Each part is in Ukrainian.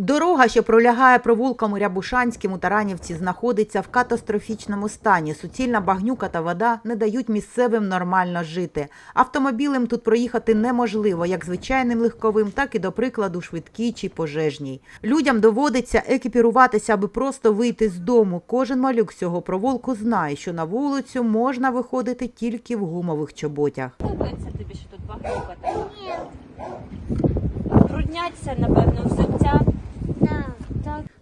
Дорога, що пролягає провулками у Таранівці, знаходиться в катастрофічному стані. Суцільна багнюка та вода не дають місцевим нормально жити. Автомобілем тут проїхати неможливо, як звичайним легковим, так і, до прикладу, швидкій чи пожежній. Людям доводиться екіпіруватися, аби просто вийти з дому. Кожен малюк цього провулку знає, що на вулицю можна виходити тільки в гумових чоботях. Тобі, що тут багнюка? Ні. Брудняться, напевно, взуття.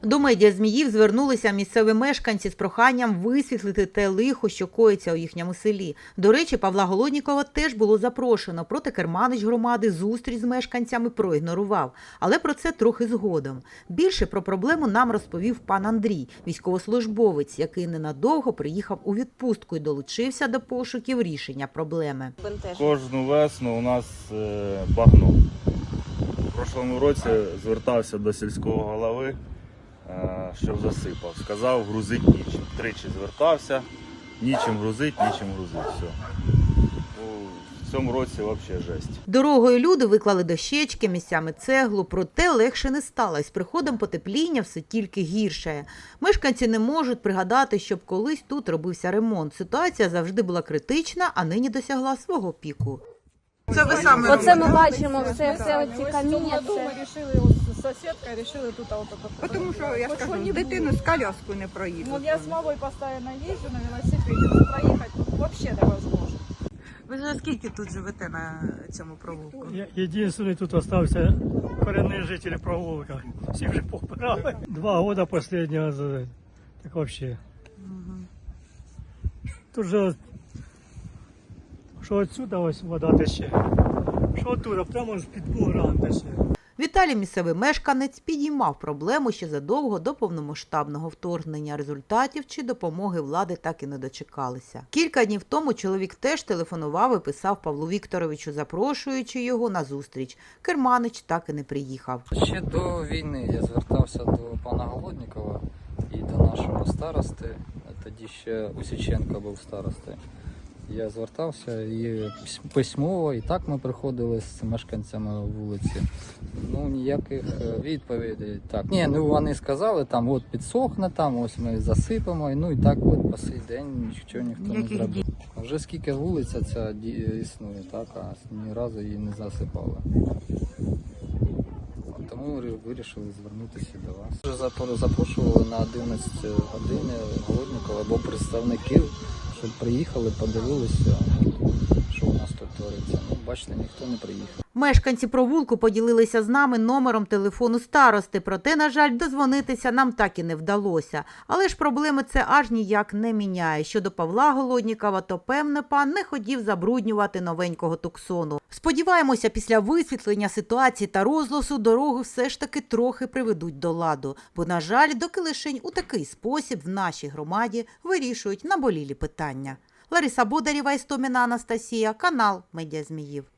До медіа Зміїв звернулися місцеві мешканці з проханням висвітлити те лихо, що коїться у їхньому селі. До речі, Павла Голоднікова теж було запрошено, проте керманич громади зустріч з мешканцями проігнорував. Але про це трохи згодом. Більше про проблему нам розповів пан Андрій, військовослужбовець, який ненадовго приїхав у відпустку і долучився до пошуків рішення проблеми. Кожну весну у нас е, багно. У прошлому році звертався до сільського голови, е, щоб засипав. Сказав, грузить нічим. Тричі звертався, нічим грузить, нічим грузить. Все. У цьому році взагалі жесть. Дорогою люди виклали дощечки, місцями цеглу, проте легше не стало. І з приходом потепління все тільки гіршає. Мешканці не можуть пригадати, щоб колись тут робився ремонт. Ситуація завжди була критична, а нині досягла свого піку. Це ви саме Оце ми робите? бачимо все, все оці каміння. Дома Це... решили, от сусідка решили тут а, от, Тому що я ж кажу, дитину з коляскою не проїдуть. Ну, я с мамой постоянно езжу на велосипеде, проехать вообще невозможно. Ви ж скільки тут живете на цьому провулку? Я- Единственный тут остался коренные жители провулка. Все вже попирали. Два года последнего, за- так вообще. Тут же, що отсюда ось вода тече, що оттуда, прямо з під бугран тече. Віталій, місцевий мешканець, підіймав проблему ще задовго до повномасштабного вторгнення. Результатів чи допомоги влади так і не дочекалися. Кілька днів тому чоловік теж телефонував і писав Павлу Вікторовичу, запрошуючи його на зустріч. Керманич так і не приїхав. Ще до війни я звертався до пана Голоднікова і до нашого старости. Тоді ще Усіченко був старостою. Я звертався і письмово, і так ми приходили з мешканцями вулиці. Ну ніяких е, відповідей. Так. Ні, ну вони сказали, там от підсохне, там ось ми засипемо, ну і так от по сей день нічого ніхто не зробив. Вже скільки вулиця ця існує, так, а ні разу її не засипали. Тому вирішили звернутися до вас. Вже запро- запрошували на 11 години Голоднікова або представників, щоб приїхали, подивилися, що у нас тут твориться. Ну, бачите, ніхто не приїхав. Мешканці провулку поділилися з нами номером телефону старости, проте, на жаль, дозвонитися нам так і не вдалося. Але ж проблеми це аж ніяк не міняє. Щодо Павла Голоднікова, то певне пан не хотів забруднювати новенького туксону. Сподіваємося, після висвітлення ситуації та розголосу дорогу все ж таки трохи приведуть до ладу. Бо, на жаль, доки лишень у такий спосіб в нашій громаді вирішують наболілі питання. Лариса Бодарєва, Істоміна Анастасія, канал Медіа Зміїв.